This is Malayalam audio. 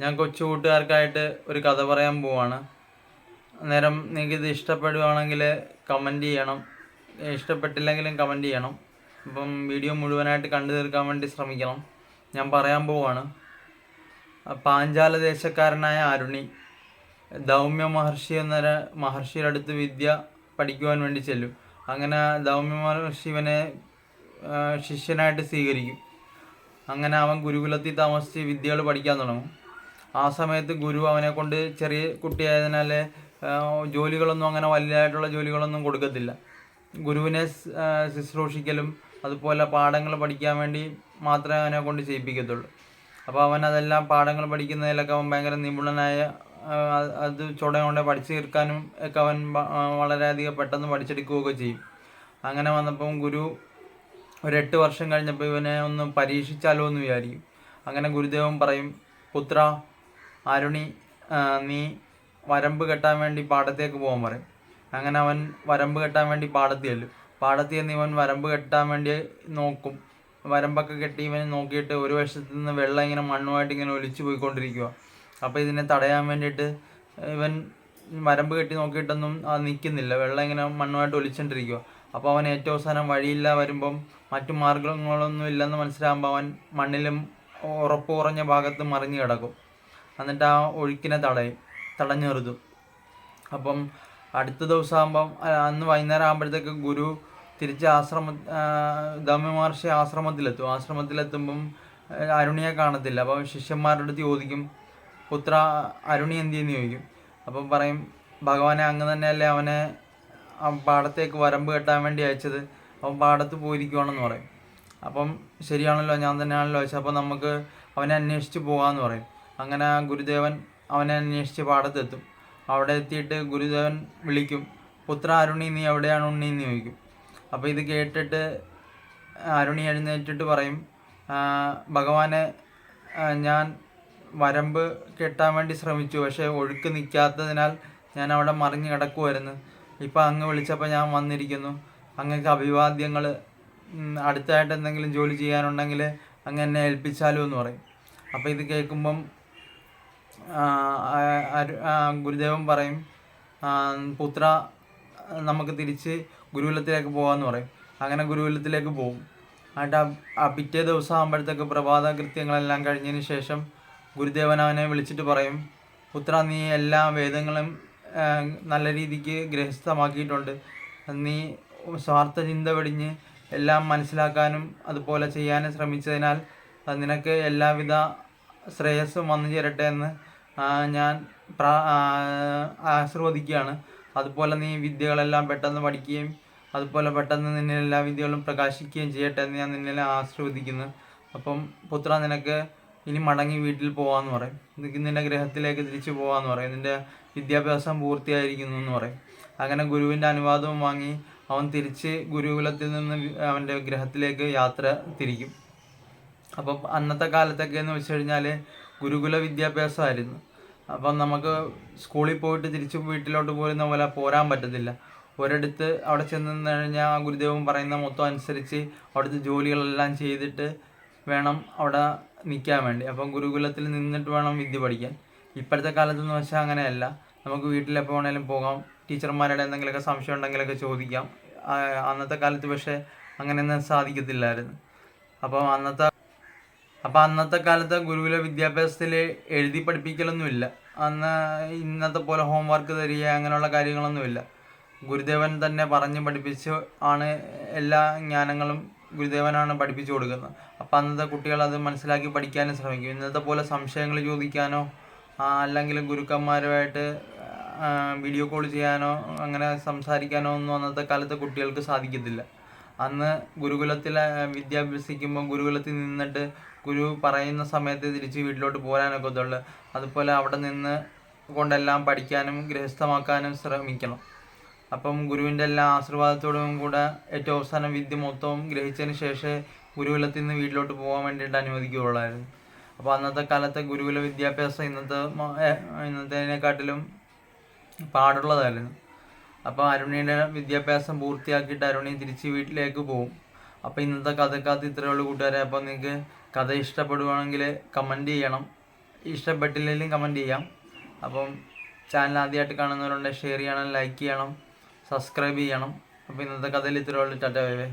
ഞാൻ കൊച്ചു കൂട്ടുകാർക്കായിട്ട് ഒരു കഥ പറയാൻ പോവാണ്. അന്നേരം നിങ്ങൾക്ക് ഇത് ഇഷ്ടപ്പെടുവാണെങ്കിൽ കമന്റ് ചെയ്യണം. ഇഷ്ടപ്പെട്ടില്ലെങ്കിലും കമന്റ് ചെയ്യണം. അപ്പം വീഡിയോ മുഴുവനായിട്ട് കണ്ടു തീർക്കാൻ വേണ്ടി ശ്രമിക്കണം. ഞാൻ പറയാൻ പോവാണ്. പാഞ്ചാല ദേശക്കാരനായ അരുണി ദൗമ്യ മഹർഷി എന്ന മഹർഷിയുടെ അടുത്ത് വിദ്യ പഠിക്കുവാൻ വേണ്ടി ചെല്ലും. അങ്ങനെ ദൗമ്യ മഹർഷി ഇവനെ ശിഷ്യനായിട്ട് സ്വീകരിക്കും. അങ്ങനെ അവൻ ഗുരുകുലത്തിൽ താമസിച്ച് വിദ്യകൾ പഠിക്കാൻ തുടങ്ങും. ആ സമയത്ത് ഗുരു അവനെ കൊണ്ട് ചെറിയ കുട്ടിയായതിനാൽ ജോലികളൊന്നും അങ്ങനെ വലുതായിട്ടുള്ള ജോലികളൊന്നും കൊടുക്കത്തില്ല. ഗുരുവിനെ ശുശ്രൂഷിക്കലും അതുപോലെ പാഠങ്ങൾ പഠിക്കാൻ വേണ്ടി മാത്രമേ അവനെ കൊണ്ട് ചെയ്യിപ്പിക്കത്തുള്ളൂ. അപ്പോൾ അവൻ അതെല്ലാം പാഠങ്ങൾ പഠിക്കുന്നതിലൊക്കെ അവൻ ഭയങ്കര നിപുണനായ അത് ചുട കൊണ്ട് പഠിച്ചു തീർക്കാനും ഒക്കെ അവൻ വളരെയധികം പെട്ടെന്ന് പഠിച്ചെടുക്കുകയൊക്കെ ചെയ്യും. അങ്ങനെ വന്നപ്പം ഗുരു ഒരു എട്ട് വർഷം കഴിഞ്ഞപ്പോൾ ഇവനെ ഒന്ന് പരീക്ഷിച്ചാലോ എന്ന് വിചാരിക്കും. അങ്ങനെ ഗുരുദേവൻ പറയും പുത്ര അരുണി നീ വരമ്പ് കെട്ടാൻ വേണ്ടി പാടത്തേക്ക് പോകാൻ പറയും. അങ്ങനെ അവൻ വരമ്പ് കെട്ടാൻ വേണ്ടി പാടത്ത് ചെല്ലും. പാടത്ത് ചെന്ന് ഇവൻ വരമ്പ് കെട്ടാൻ വേണ്ടി നോക്കും. വരമ്പൊക്കെ കെട്ടി ഇവൻ നോക്കിയിട്ട് ഒരു വശത്തു നിന്ന് വെള്ളം ഇങ്ങനെ മണ്ണുമായിട്ട് ഇങ്ങനെ ഒലിച്ചു പോയിക്കൊണ്ടിരിക്കുക അപ്പോൾ ഇതിനെ തടയാൻ വേണ്ടിയിട്ട് ഇവൻ വരമ്പ് കെട്ടി നോക്കിയിട്ടൊന്നും അത് നിൽക്കുന്നില്ല വെള്ളം ഇങ്ങനെ മണ്ണുമായിട്ട് ഒലിച്ചുകൊണ്ടിരിക്കുക അപ്പോൾ അവൻ ഏറ്റവും അവസാനം വഴിയില്ല വരുമ്പം മറ്റു മാർഗങ്ങളൊന്നും ഇല്ലെന്ന് മനസ്സിലാകുമ്പോൾ അവൻ മണ്ണിലും ഉറപ്പ് കുറഞ്ഞ ഭാഗത്ത് മറിഞ്ഞു കിടക്കും. എന്നിട്ട് ആ ഒഴുക്കിനെ തടയും തടഞ്ഞു നിർത്തും അപ്പം അടുത്ത ദിവസം ആകുമ്പം അന്ന് വൈകുന്നേരം ആകുമ്പോഴത്തേക്ക് ഗുരു തിരിച്ച് ആശ്രമ ദമ്യ മഹർഷി ആശ്രമത്തിലെത്തും. ആശ്രമത്തിലെത്തുമ്പം അരുണിയെ കാണത്തില്ല. അപ്പം ശിഷ്യന്മാരുടെ അടുത്ത് ചോദിക്കും പുത്ര അരുണി എന്ത് ചെയ്യുന്നു ചോദിക്കും? അപ്പം പറയും ഭഗവാനെ അങ്ങ് തന്നെയല്ലേ അവനെ പാടത്തേക്ക് വരമ്പ് കെട്ടാൻ വേണ്ടി അയച്ചത്. അവൻ പാടത്ത് പോയിരിക്കുവാണെന്ന് പറയും. അപ്പം ശരിയാണല്ലോ ഞാൻ തന്നെയാണല്ലോ വെച്ചാൽ അപ്പോൾ നമുക്ക് അവനെ അന്വേഷിച്ച് പോകാമെന്ന് പറയും. അങ്ങനെ ഗുരുദേവൻ അവനെ അന്വേഷിച്ച് പാടത്തെത്തും. അവിടെ എത്തിയിട്ട് ഗുരുദേവൻ വിളിക്കും പുത്ര അരുണി നീ എവിടെയാണ് ഉണ്ണി എന്ന് ചോദിക്കും. അപ്പോൾ ഇത് കേട്ടിട്ട് അരുണി എഴുന്നേറ്റിട്ട് പറയും "ആ, ഭഗവാനെ ഞാൻ വരമ്പ് കെട്ടാൻ വേണ്ടി ശ്രമിച്ചു പക്ഷേ ഒഴുക്ക് നിൽക്കാത്തതിനാൽ ഞാൻ അവിടെ മറിഞ്ഞ് കിടക്കുമായിരുന്നു ഇപ്പം അങ്ങ് വിളിച്ചപ്പോൾ ഞാൻ വന്നിരിക്കുന്നു. അങ്ങക്ക് അഭിവാദ്യങ്ങൾ അടുത്തായിട്ട് എന്തെങ്കിലും ജോലി ചെയ്യാനുണ്ടെങ്കിൽ അങ്ങ് എന്നെ ഏൽപ്പിച്ചാലോ എന്ന് പറയും. അപ്പോൾ ഇത് കേൾക്കുമ്പം ഗുരുദേവൻ പറയും പുത്ര നമുക്ക് തിരിച്ച് ഗുരുകുലത്തിലേക്ക് പോകാമെന്ന് പറയും. അങ്ങനെ ഗുരുകുലത്തിലേക്ക് പോകും എന്നിട്ട് ആ- പിറ്റേ ദിവസം ആകുമ്പോഴത്തേക്ക് പ്രഭാത കൃത്യങ്ങളെല്ലാം കഴിഞ്ഞതിന് ശേഷം ഗുരുദേവൻ അവനെ വിളിച്ചിട്ട് പറയും പുത്ര നീ എല്ലാ വേദങ്ങളും നല്ല രീതിക്ക് ഗ്രഹസ്ഥമാക്കിയിട്ടുണ്ട് നീ സ്വാർത്ഥ ചിന്ത വെടിഞ്ഞ് എല്ലാം മനസ്സിലാക്കാനും അതുപോലെ ചെയ്യാനും ശ്രമിച്ചതിനാൽ നിനക്ക് എല്ലാവിധ ശ്രേയസ്സും വന്നു ചേരട്ടെ എന്ന് ഞാൻ ആശ്രവദിക്കുകയാണ് അതുപോലെ നീ വിദ്യകളെല്ലാം പെട്ടെന്ന് പഠിക്കുകയും അതുപോലെ പെട്ടെന്ന് നിന്നെ എല്ലാ വിദ്യകളും പ്രകാശിക്കുകയും ചെയ്യട്ടെ എന്ന് ഞാൻ നിന്നെ ആശീർവദിക്കുന്നു. അപ്പം പുത്ര നിനക്ക് ഇനി മടങ്ങി വീട്ടിൽ പോകാമെന്ന് പറയും. നിന്റെ ഗ്രഹത്തിലേക്ക് തിരിച്ചു പോകാമെന്ന് പറയും. നിന്റെ വിദ്യാഭ്യാസം പൂർത്തിയായിരിക്കുന്നു എന്ന് പറയും. അങ്ങനെ ഗുരുവിന്റെ അനുവാദവും വാങ്ങി അവൻ തിരിച്ച് ഗുരുകുലത്തിൽ നിന്ന് അവന്റെ ഗ്രഹത്തിലേക്ക് യാത്ര തിരിക്കും. അപ്പം അന്നത്തെ കാലത്തൊക്കെ എന്ന് വെച്ച് കഴിഞ്ഞാൽ ഗുരുകുല വിദ്യാഭ്യാസമായിരുന്നു. അപ്പം നമുക്ക് സ്കൂളിൽ പോയിട്ട് തിരിച്ച് വീട്ടിലോട്ട് പോരുന്ന പോലെ പോരാൻ പറ്റത്തില്ല. ഒരിടത്ത് അവിടെ ചെന്ന് കഴിഞ്ഞാൽ ഗുരുദേവൻ പറയുന്ന മൊത്തം അനുസരിച്ച് അവിടുത്തെ ജോലികളെല്ലാം ചെയ്തിട്ട് വേണം അവിടെ നിൽക്കാൻ വേണ്ടി. അപ്പം ഗുരുകുലത്തിൽ നിന്നിട്ട് വേണം വിദ്യ പഠിക്കാൻ. ഇപ്പോഴത്തെ കാലത്തെന്ന് വെച്ചാൽ അങ്ങനെയല്ല. നമുക്ക് വീട്ടിലെപ്പോൾ വേണേലും പോകാം. ടീച്ചർമാരുടെ എന്തെങ്കിലുമൊക്കെ സംശയം ഉണ്ടെങ്കിലൊക്കെ ചോദിക്കാം. അന്നത്തെ കാലത്ത് പക്ഷേ അങ്ങനെയൊന്നും സാധിക്കത്തില്ലായിരുന്നു. അപ്പം അന്നത്തെ അപ്പം അന്നത്തെ കാലത്ത് ഗുരുകുല വിദ്യാഭ്യാസത്തിൽ എഴുതി പഠിപ്പിക്കലൊന്നുമില്ല. അന്ന് ഇന്നത്തെ പോലെ ഹോംവർക്ക് തരിക അങ്ങനെയുള്ള കാര്യങ്ങളൊന്നുമില്ല. ഗുരുദേവൻ തന്നെ പറഞ്ഞ് പഠിപ്പിച്ച് ആണ് എല്ലാ ജ്ഞാനങ്ങളും ഗുരുദേവനാണ് പഠിപ്പിച്ചു കൊടുക്കുന്നത്. അപ്പം അന്നത്തെ കുട്ടികൾ അത് മനസ്സിലാക്കി പഠിക്കാനും ശ്രമിക്കും. ഇന്നത്തെ പോലെ സംശയങ്ങൾ ചോദിക്കാനോ അല്ലെങ്കിൽ ഗുരുക്കന്മാരുമായിട്ട് വീഡിയോ കോൾ ചെയ്യാനോ അങ്ങനെ സംസാരിക്കാനോ ഒന്നും അന്നത്തെ കാലത്ത് കുട്ടികൾക്ക് സാധിക്കത്തില്ല. അന്ന് ഗുരുകുലത്തിൽ വിദ്യ അഭ്യസിക്കുമ്പോൾ ഗുരുകുലത്തിൽ നിന്നിട്ട് ഗുരു പറയുന്ന സമയത്ത് തിരിച്ച് വീട്ടിലോട്ട് പോരാനൊക്കെ ഉള്ളു അതുപോലെ അവിടെ നിന്ന് കൊണ്ടെല്ലാം പഠിക്കാനും ഗൃഹസ്ഥമാക്കാനും ശ്രമിക്കണം. അപ്പം ഗുരുവിന്റെ എല്ലാ ആശീർവാദത്തോടും കൂടെ ഏറ്റവും അവസാനം വിദ്യ മൊത്തവും ഗ്രഹിച്ചതിന് ശേഷമേ ഗുരുകുലത്തിൽ നിന്ന് വീട്ടിലോട്ട് പോകാൻ വേണ്ടിയിട്ട് അനുവദിക്കുകയുള്ളായിരുന്നു. അപ്പോൾ അന്നത്തെ കാലത്തെ ഗുരുകുല വിദ്യാഭ്യാസം ഇന്നത്തെ ഇന്നത്തേനെക്കാട്ടിലും പാടുള്ളതായിരുന്നു. അപ്പോൾ അരുണിയുടെ വിദ്യാഭ്യാസം പൂർത്തിയാക്കിയിട്ട് അരുണി തിരിച്ച് വീട്ടിലേക്ക് പോകും അപ്പോൾ ഇന്നത്തെ കഥക്കകത്ത് ഇത്രയേ ഉള്ളൂ കൂട്ടുകാരെ. അപ്പോൾ നിങ്ങൾക്ക് കഥ ഇഷ്ടപ്പെടുവാണെങ്കിൽ കമന്റ് ചെയ്യണം. ഇഷ്ടപ്പെട്ടില്ലെങ്കിലും കമന്റ് ചെയ്യാം. അപ്പം ചാനൽ ആദ്യമായിട്ട് കാണുന്നവരുണ്ടെങ്കിൽ ഷെയർ ചെയ്യണം ലൈക്ക് ചെയ്യണം സബ്സ്ക്രൈബ് ചെയ്യണം. അപ്പോൾ ഇന്നത്തെ കഥയിൽ ഇത്രയുള്ളൂ ടാറ്റ ബൈ ബൈ.